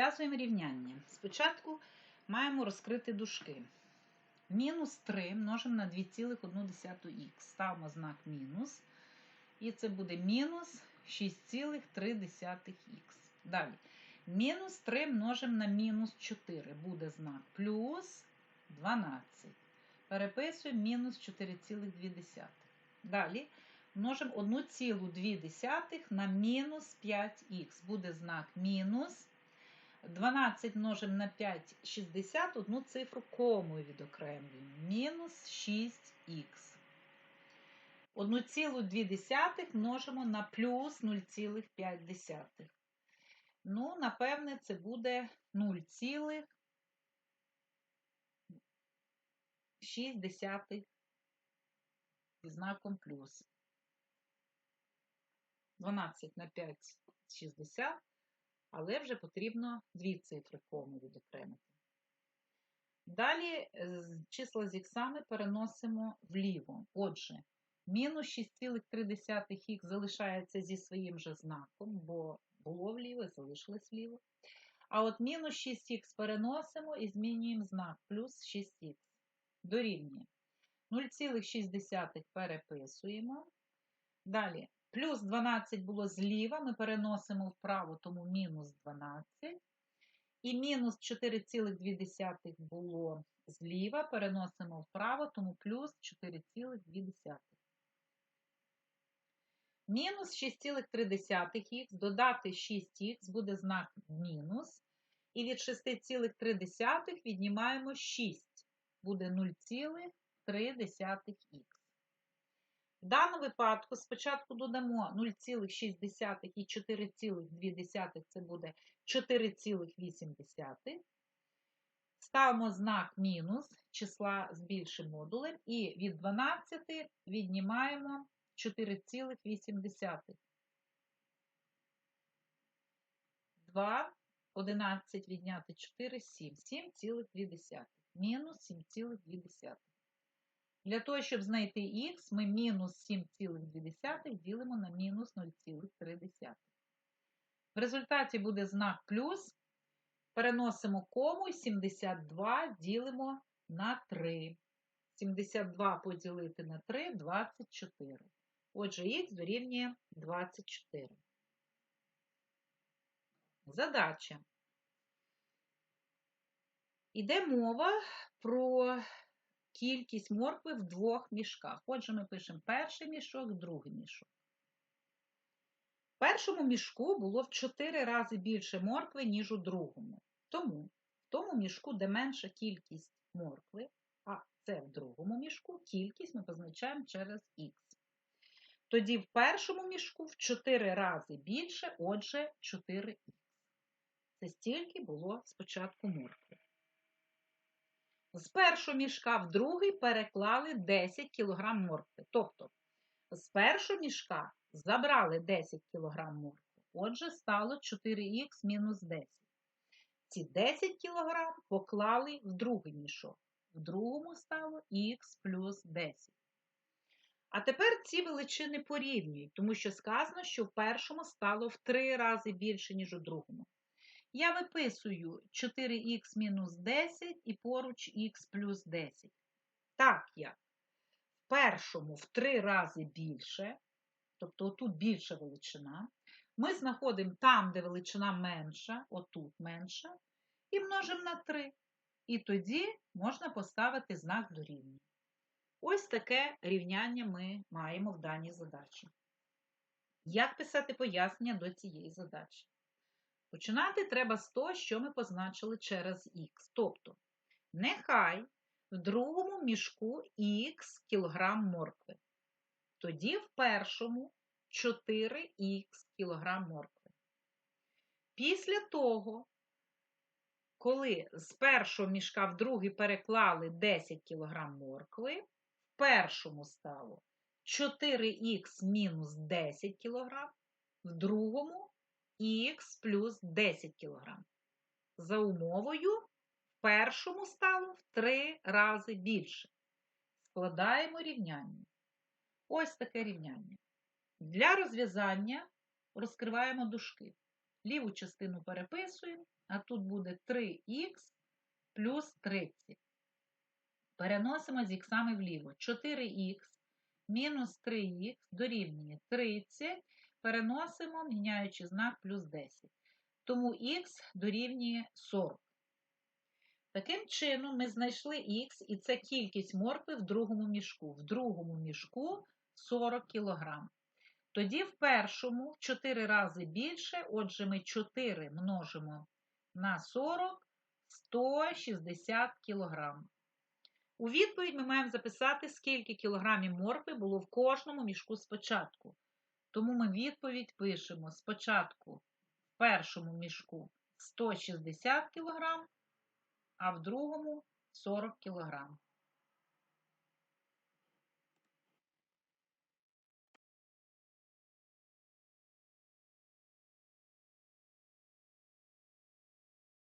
Розв'язуємо рівняння. Спочатку маємо розкрити дужки. Мінус 3 множимо на 2,1х. Ставимо знак мінус. І це буде мінус 6,3х. Далі. Мінус 3 множимо на мінус 4. Буде знак плюс 12. Переписуємо мінус 4,2. Далі множимо 1,2 на мінус 5х. Буде знак мінус. 12 множимо на 5 60, одну цифру комою відокремлюємо. Мінус 6х. 1,2 множимо на плюс 0,5. Ну, напевне, це буде 0,6 зі знаком плюс. 12 на 5 60, але вже потрібно дві цифри кому відокремити. Далі числа з іксами переносимо вліво. Отже, мінус 6,3х залишається зі своїм же знаком, бо було вліво, залишилось вліво. А от мінус 6х переносимо і змінюємо знак плюс 6х. Дорівнює. 0,6 переписуємо. Далі Плюс 12 було зліва, ми переносимо вправо, тому мінус 12. І мінус 4,2 було зліва, переносимо вправо, тому плюс 4,2. Мінус 6,3х, додати 6х буде знак мінус. І від 6,3 віднімаємо 6, буде 0,3х. В даному випадку спочатку додамо 0,6 і 4,2 це буде 4,8. Ставимо знак мінус числа з більшим модулем і від 12 віднімаємо 4,8. 2, 11 відняти 4, 7. 7,2. Мінус 7,2. Для того, щоб знайти х, ми мінус 7,2 ділимо на мінус 0,3. В результаті буде знак плюс. Переносимо кому і 72 ділимо на 3. 72 поділити на 3 24. Отже, х дорівнює 24. Задача. Іде мова про кількість моркви в двох мішках. Отже, ми пишемо перший мішок, другий мішок. В першому мішку було в 4 рази більше моркви, ніж у другому. Тому в тому мішку, де менша кількість моркви, а це в другому мішку, кількість ми позначаємо через х. Тоді в першому мішку в 4 рази більше, отже, 4х. Це стільки було спочатку моркви. З першого мішка в другий переклали 10 кг моркви. Тобто, з першого мішка забрали 10 кг моркви. Отже, стало 4х мінус 10. Ці 10 кг поклали в другий мішок. В другому стало х плюс 10. А тепер ці величини порівнюють, тому що сказано, що в першому стало в 3 рази більше, ніж у другому. Я виписую 4х мінус 10 і поруч х плюс 10. Так як в першому в 3 рази більше, тобто тут більша величина, ми знаходимо там, де величина менша, отут менша, і множимо на 3. І тоді можна поставити знак дорівнює. Ось таке рівняння ми маємо в даній задачі. Як писати пояснення до цієї задачі? Починати треба з того, що ми позначили через х. Тобто, нехай в другому мішку х кілограм моркви. Тоді в першому 4х кілограм моркви. Після того, коли з першого мішка в другий переклали 10 кг моркви, в першому стало 4х мінус 10 кг, в другому х плюс 10 кг. За умовою, в першому стало в 3 рази більше. Складаємо рівняння. Ось таке рівняння. Для розв'язання розкриваємо дужки. Ліву частину переписуємо, а тут буде 3х плюс 30. Переносимо з іксами вліво. 4х мінус 3х дорівнює 30. Переносимо, міняючи знак плюс 10. Тому х дорівнює 40. Таким чином, ми знайшли х, і це кількість моркви в другому мішку. В другому мішку 40 кг. Тоді в першому в 4 рази більше, отже, ми 4 множимо на 40 160 кг. У відповідь ми маємо записати, скільки кілограмів моркви було в кожному мішку спочатку. Тому ми відповідь пишемо спочатку в першому мішку 160 кг, а в другому 40 кг.